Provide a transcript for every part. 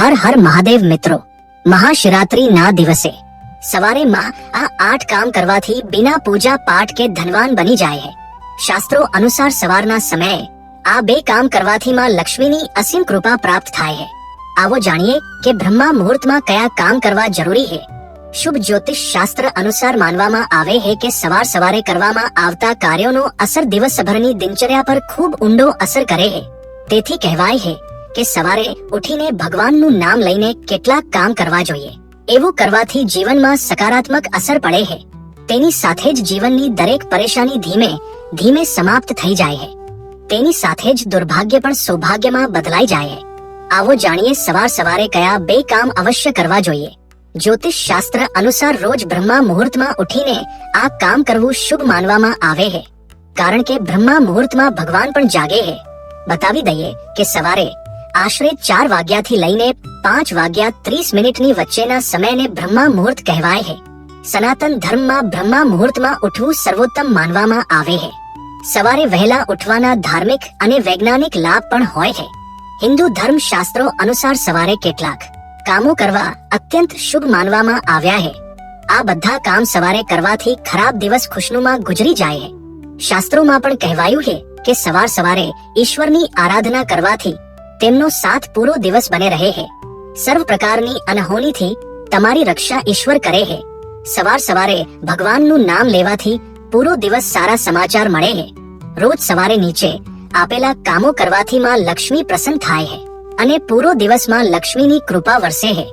હર હર મહાદેવ મિત્રો. મહાશિવરાત્રી ના દિવસે. સવારે માં આ આઠ કામ કરવાથી બિના પૂજા પાઠ કે ધનવાન બની જાય હે. શાસ્ત્રો અનુસાર સવારના સમયે આ બે કામ કરવાથી માં લક્ષ્મીની અસીમ કૃપા પ્રાપ્ત થાય હે. આવો જાણીએ કે બ્રહ્મા મુહૂર્તમાં કયા કામ કરવા જરૂરી છે શુભ જ્યોતિષ શાસ્ત્ર અનુસાર માનવામાં આવે છે કે સવાર સવારે કરવામાં આવતા કાર્યોનો અસર દિવસભરની દિનચર્યા પર ખૂબ ઊંડો અસર કરે છે તેથી કહેવાય છે કે સવારે ઉઠીને ભગવાનનું નામ લઈને કેટલાક કામ કરવા જોઈએ. એવું કરવાથી જીવનમાં સકારાત્મક અસર પડે છે તેની સાથે જ જીવનની દરેક પરેશાની ધીમે ધીમે સમાપ્ત થઈ જાય છે તેની સાથે જ દુર્ભાગ્ય પણ સૌભાગ્યમાં બદલાઈ જાય છે આવો જાણીએ સવાર સવારે કયા બે કામ અવશ્ય કરવા જોઈએ. જ્યોતિષ શાસ્ત્ર અનુસાર રોજ બ્રહ્મા મુહૂર્તમાં ઉઠીને આ કામ કરવું શુભ માનવામાં આવે છે કારણ કે બ્રહ્મા મુહૂર્તમાં ભગવાન પણ જાગે છે બતાવી દઈએ કે સવારે આશરે ચાર વાગ્યાથી લઈને પાંચ વાગ્યા ત્રીસ મિનિટની વચ્ચેના સમયને બ્રહ્મા મુહૂર્ત કહેવાય છે સનાતન ધર્મમાં બ્રહ્મા મુહૂર્તમાં ઉઠવું સર્વોત્તમ માનવામાં આવે છે સવારે વહેલા ઉઠવાના ધાર્મિક અને વૈજ્ઞાનિક લાભ પણ હોય છે હિન્દુ ધર્મ શાસ્ત્રો અનુસાર સવારે કેટલાક કામો કરવા અત્યંત શુભ માનવામાં આવ્યા છે આ બધા કામ સવારે કરવાથી ખરાબ દિવસ ખુશનુમા ગુજરી જાય છે શાસ્ત્રોમાં પણ કહેવાયું છે કે સવાર સવારે ઈશ્વરની આરાધના કરવાથી તેમનો સાથ પૂરો દિવસ બને રહે હે. સર્વ પ્રકારની અનહોનીથી તમારી રક્ષા ઈશ્વર કરે હે. સવાર સવારે ભગવાનનું નામ લેવાથી પૂરો દિવસ સારા સમાચાર મળે હે. રોજ સવારે નીચે આપેલા કામો કરવાથી માં લક્ષ્મી પ્રસન્ન થાય હે અને પૂરો દિવસમાં લક્ષ્મીની કૃપા વરસે છે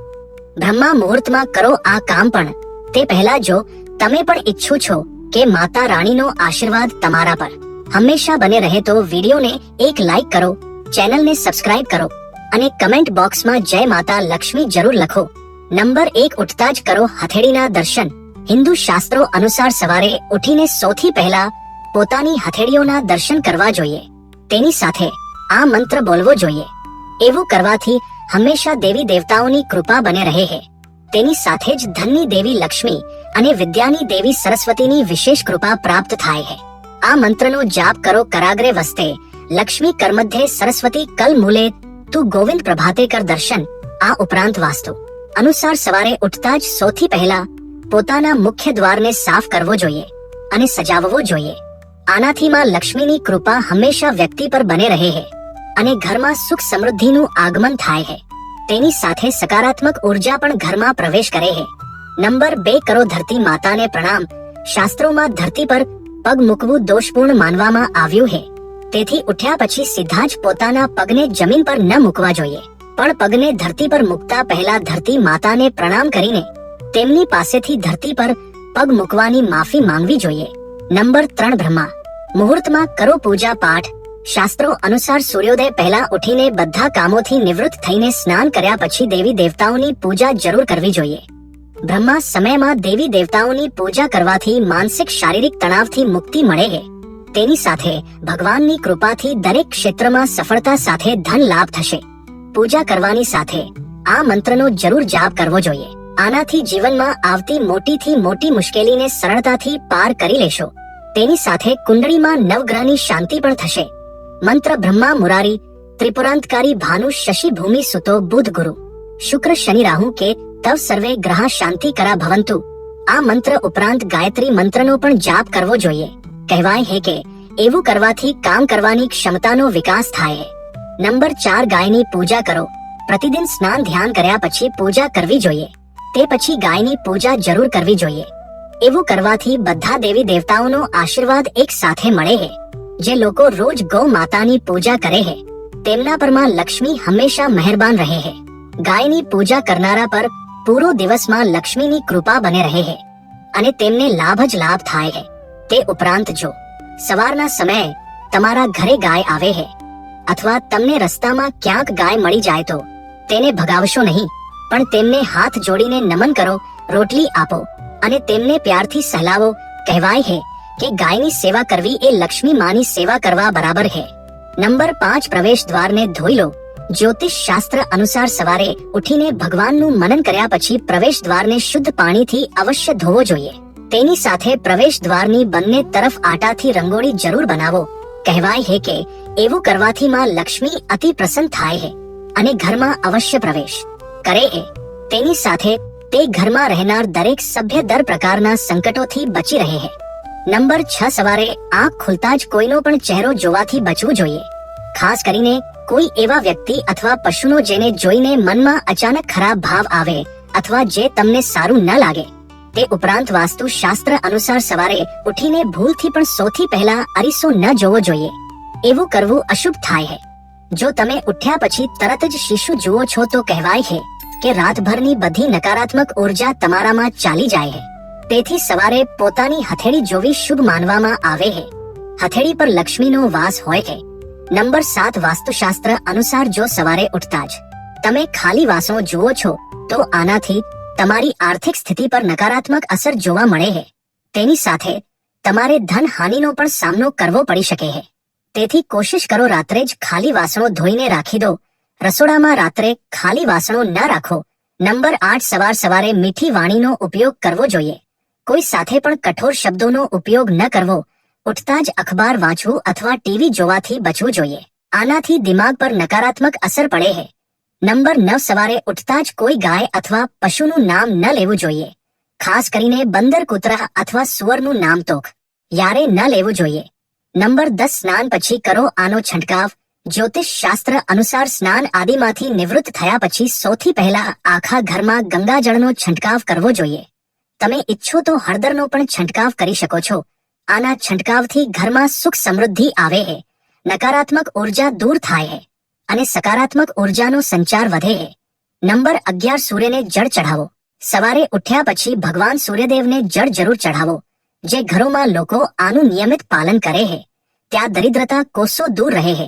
બ્રહ્મા મુહૂર્તમાં કરો આ કામ પણ. તે પહેલા જો તમે પણ ઈચ્છો છો કે માતા રાણીનો આશીર્વાદ તમારા પર. હંમેશા બને રહે તો વિડીયોને એક લાઈક કરો ચેનલને સબસ્ક્રાઇબ કરો અને કમેન્ટ બોક્સમાં જય માતા લક્ષ્મી જરૂર લખો. નંબર એક, ઉઠતા જ કરો હથેળીના દર્શન. હિન્દુ શાસ્ત્રો અનુસાર સવારે ઉઠીને સૌથી પહેલા પોતાની હથેળીઓના દર્શન કરવા જોઈએ. તેની સાથે આ મંત્ર બોલવો જોઈએ. એવું કરવાથી હંમેશા દેવી દેવતાઓની કૃપા બને રહે છે તેની સાથે જ ધનની દેવી લક્ષ્મી અને વિદ્યાની દેવી સરસ્વતીની વિશેષ કૃપા પ્રાપ્ત થાય છે આ મંત્રનો જાપ કરો કરાગ્રે વસ્તે લક્ષ્મી કર્મધ્યે સરસ્વતી કલ મૂલે તું ગોવિંદ પ્રભાતે કર દર્શન આ ઉપરાંત વાસ્તુ અનુસાર સવારે ઉઠતા જ સૌથી પહેલા પોતાના મુખ્ય દ્વારને સાફ કરવો જોઈએ અને સજાવવો જોઈએ આનાથી માં લક્ષ્મીની કૃપા હંમેશા વ્યક્તિ પર બને રહે છે અને ઘરમાં સુખ સમૃદ્ધિનું આગમન થાય છે તેની સાથે સકારાત્મક ઊર્જા પણ ઘરમાં પ્રવેશ કરે છે નંબર બે કરો ધરતી માતાને પ્રણામ શાસ્ત્રોમાં ધરતી પર પગ મૂકવું દોષપૂર્ણ માનવામાં આવ્યું છે તેથી ઉઠ્યા પછી સીધા જ પોતાના પગને જમીન પર ન મૂકવા જોઈએ. પણ પગને ધરતી પર મૂકતા પહેલા ધરતી માતાને પ્રણામ કરીને તેમની પાસેથી ધરતી પર પગ મૂકવાની માફી માંગવી જોઈએ. નંબર ત્રણ બ્રહ્મા. મુહૂર્તમાં કરો પૂજા પાઠ. શાસ્ત્રો અનુસાર સૂર્યોદય પહેલા ઉઠીને બધા કામોથી નિવૃત્ત થઈને સ્નાન કર્યા પછી દેવી દેવતાઓની પૂજા જરૂર કરવી જોઈએ. બ્રહ્મા સમયમાં દેવી દેવતાઓની પૂજા કરવાથી માનસિક શારીરિક તણાવથી મુક્તિ મળે છે તેની સાથે ભગવાનની કૃપાથી દરેક ક્ષેત્રમાં સફળતા સાથે ધન લાભ થશે. પૂજા કરવાની સાથે આ મંત્રનો જરૂર જાપ કરવો જોઈએ. આનાથી જીવનમાં આવતી મોટીથી મોટી મુશ્કેલીને સરળતાથી પાર કરી લેશો. તેની સાથે કુંડળીમાં નવગ્રહની શાંતિ પણ થશે. મંત્ર બ્રહ્મા મુરારી, ત્રિપુરાંતકારી ભાનુ શશી ભૂમિ સુતો બુધ ગુરુ. શુક્ર શનિ રાહુ કે તવ સર્વે ગ્રહ શાંતિ કરા ભવંતુ. આ મંત્ર ઉપરાંત ગાયત્રી મંત્રનો પણ જાપ કરવો જોઈએ. કહેવાય છે કે એવું કરવાથી કામ કરવાની ક્ષમતાનો વિકાસ થાય. નંબર ચાર, ગાયની પૂજા કરો. પ્રતિદિન સ્નાન ધ્યાન કર્યા પછી પૂજા કરવી જોઈએ. તે પછી ગાયની પૂજા જરૂર કરવી જોઈએ. એવું કરવાથી બધા દેવી દેવતાઓનો આશીર્વાદ એક સાથે મળે છે જે લોકો રોજ ગૌ માતાની પૂજા કરે છે તેમના પરમાં લક્ષ્મી હંમેશા મહેરબાન રહે છે ગાયની પૂજા કરનારા પર પૂરો દિવસમાં લક્ષ્મીની કૃપા બને રહે છે અને તેમને લાભ જ લાભ થાય છે તે ઉપરાંત જો સવારના સમયે તમારા ઘરે ગાય આવે હે, અથવા તમને રસ્તામાં ક્યાંક ગાય મળી જાય તો તેને ભગાવશો નહીં, પણ તેમને હાથ જોડીને નમન કરો, રોટલી આપો અને તેમને પ્યારથી સહલાવો, કહેવાય હે કે ગાયની સેવા કરવી એ લક્ષ્મી માની સેવા કરવા બરાબર છે નંબર પાંચ પ્રવેશ દ્વારને ધોઈ લો. જ્યોતિષ શાસ્ત્ર અનુસાર સવારે ઉઠીને ભગવાનનું મનન કર્યા પછી પ્રવેશ દ્વારને શુદ્ધ પાણીથી અવશ્ય ધોવો જોઈએ. તેની સાથે પ્રવેશ દ્વારની બંને તરફ આટાથી રંગોળી જરૂર બનાવો. કહેવાય હે કે એવું કરવાથી માં લક્ષ્મી અતિ પ્રસન્ન થાય હે અને ઘરમાં અવશ્ય પ્રવેશ કરે એ તેની સાથે તે ઘરમાં રહેનાર દરેક સભ્ય દર પ્રકારના સંકટોથી બચી રહે છે નંબર છ સવારે આંખ ખુલતા જ કોઈનો પણ ચહેરો જોવાથી બચવું જોઈએ. ખાસ કરીને કોઈ એવા વ્યક્તિ અથવા પશુનો જેને જોઈને મનમાં અચાનક ખરાબ ભાવ આવે અથવા જે તમને સારું ન લાગે. તે ઉપરાંત વાસ્તુ શાસ્ત્ર અનુસાર સવારે ઉઠીને ભૂલથી પણ સૌથી પહેલા અરીસો ન જોવો જોઈએ. એવું કરવું અશુભ થાય છે જો તમે ઉઠ્યા પછી તરત જ શીશુ જુઓ છો તો કહેવાય છે કે રાતભરની બધી નકારાત્મક ઊર્જા તમારામાં ચાલી જાય છે તેથી સવારે પોતાની હથેળી જોવી શુભ માનવામાં આવે છે હથેળી પર લક્ષ્મીનો વાસ હોય છે નંબર સાત વાસ્તુશાસ્ત્ર અનુસાર જો સવારે ઉઠતા જ તમે ખાલી વાસો જુઓ છો તો આનાથી તમારી આર્થિક સ્થિતિ પર નકારાત્મક અસર જોવા મળે છે તેની સાથે તમારે ધન હાનિનો પણ સામનો કરવો પડી શકે છે તેથી કોશિશ કરો રાત્રે જ ખાલી વાસણો ધોઈને રાખી દો. રસોડામાં રાત્રે ખાલી વાસણો ન રાખો. નંબર આઠ સવાર સવારે મીઠી વાણીનો ઉપયોગ કરવો જોઈએ. કોઈ સાથે પણ કઠોર શબ્દોનો ઉપયોગ ન કરવો. ઉઠતા જ અખબાર વાંચવું અથવા ટીવી જોવાથી બચવું જોઈએ. આનાથી દિમાગ પર નકારાત્મક અસર પડે છે નંબર નવ સવારે ઉઠતા જ કોઈ ગાય અથવા પશુનું નામ ન લેવું જોઈએ. ખાસ કરીને બંદર કૂતરા અથવા સુવરનું નામ તો યારે ન લેવું જોઈએ. નંબર દસ સ્નાન પછી કરો આનો છંટકાવ. જ્યોતિષ શાસ્ત્ર અનુસાર સ્નાન આદિમાંથી નિવૃત્ત થયા પછી સૌથી પહેલા આખા ઘરમાં ગંગાજળનો છંટકાવ કરવો જોઈએ. તમે ઈચ્છો તો હળદરનો પણ છંટકાવ કરી શકો છો. આના છંટકાવથી ઘરમાં સુખ સમૃદ્ધિ આવે છે નકારાત્મક ઊર્જા દૂર થાય છે અને સકારાત્મક ઉર્જાનો સંચાર વધે. નંબર અગિયાર, સૂર્યને જળ ચઢાવો. સવારે ઉઠ્યા પછી ભગવાન સૂર્યદેવને જળ જરૂર ચઢાવો, જે ઘરોમાં લોકો આનું નિયમિત પાલન કરે હે. ત્યાં દરિદ્રતા કોસો દૂર રહે હે.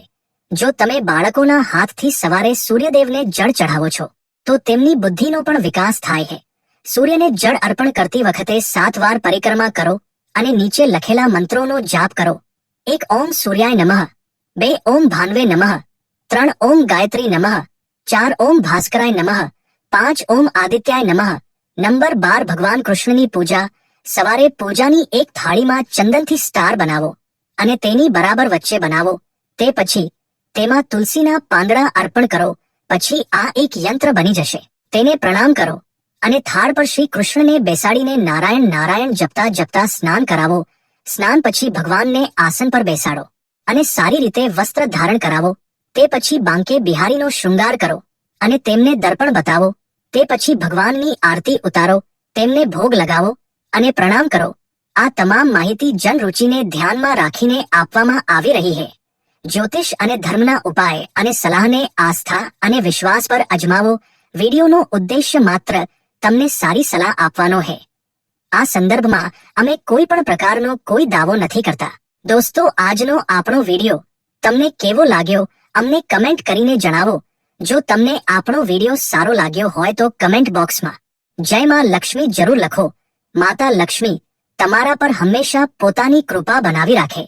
જો તમે બાળકોના હાથથી સવારે સૂર્યદેવને જળ ચઢાવો છો, તો તેમની બુદ્ધિનો પણ વિકાસ થાય છે સૂર્યને જળ અર્પણ કરતી વખતે સાત વાર પરિક્રમા કરો અને નીચે લખેલા મંત્રોનો જાપ કરો. એક ઓમ સૂર્યાય નમઃ, બે ઓમ ભાનવે નમઃ ત્રણ ઓમ ગાયત્રી નમઃ, ચાર ઓમ ભાસ્કરાય નમઃ, પાંચ ઓમ આદિત્યાય નમઃ, નંબર બાર ભગવાન કૃષ્ણની પૂજા, સવારે પૂજાની એક થાળીમાં ચંદનથી સ્ટાર બનાવો અને તેની બરાબર વચ્ચે બનાવો. તે પછી તેમાં તુલસીના પાંદડા અર્પણ કરો, પછી આ એક યંત્ર બની જશે. તેને પ્રણામ કરો અને થાળ પર શ્રી કૃષ્ણને બેસાડીને નારાયણ નારાયણ જપતા જપતા સ્નાન કરાવો. સ્નાન પછી ભગવાનને આસન પર બેસાડો અને સારી રીતે વસ્ત્ર ધારણ કરાવો. તે પછી બાંકે બિહારીનો શૃંગાર કરો અને તેમને દર્પણ બતાવો. તે પછી ભગવાનની આરતી ઉતારો, તેમને ભોગ લગાવો અને પ્રણામ કરો. આ તમામ માહિતી જનરુચિને ધ્યાનમાં રાખીને આપવામાં આવી રહી છે. જ્યોતિષ અને ધર્મના ઉપાય અને સલાહને આસ્થા અને વિશ્વાસ પર અજમાવો. વિડીયોનો ઉદ્દેશ્ય માત્ર તમને સારી સલાહ આપવાનો છે. આ સંદર્ભમાં અમે કોઈ પણ પ્રકારનો કોઈ દાવો નથી કરતા. દોસ્તો, આજનો આપણો વીડિયો તમને કેવો લાગ્યો અમને કમેન્ટ કરીને જણાવો. જો તમને આપણો વીડિયો સારો લાગ્યો હોય તો કમેન્ટ બોક્સમાં. જય માં લક્ષ્મી જરૂર લખો. માતા લક્ષ્મી, તમારા પર હંમેશા પોતાની કૃપા બનાવી રાખે.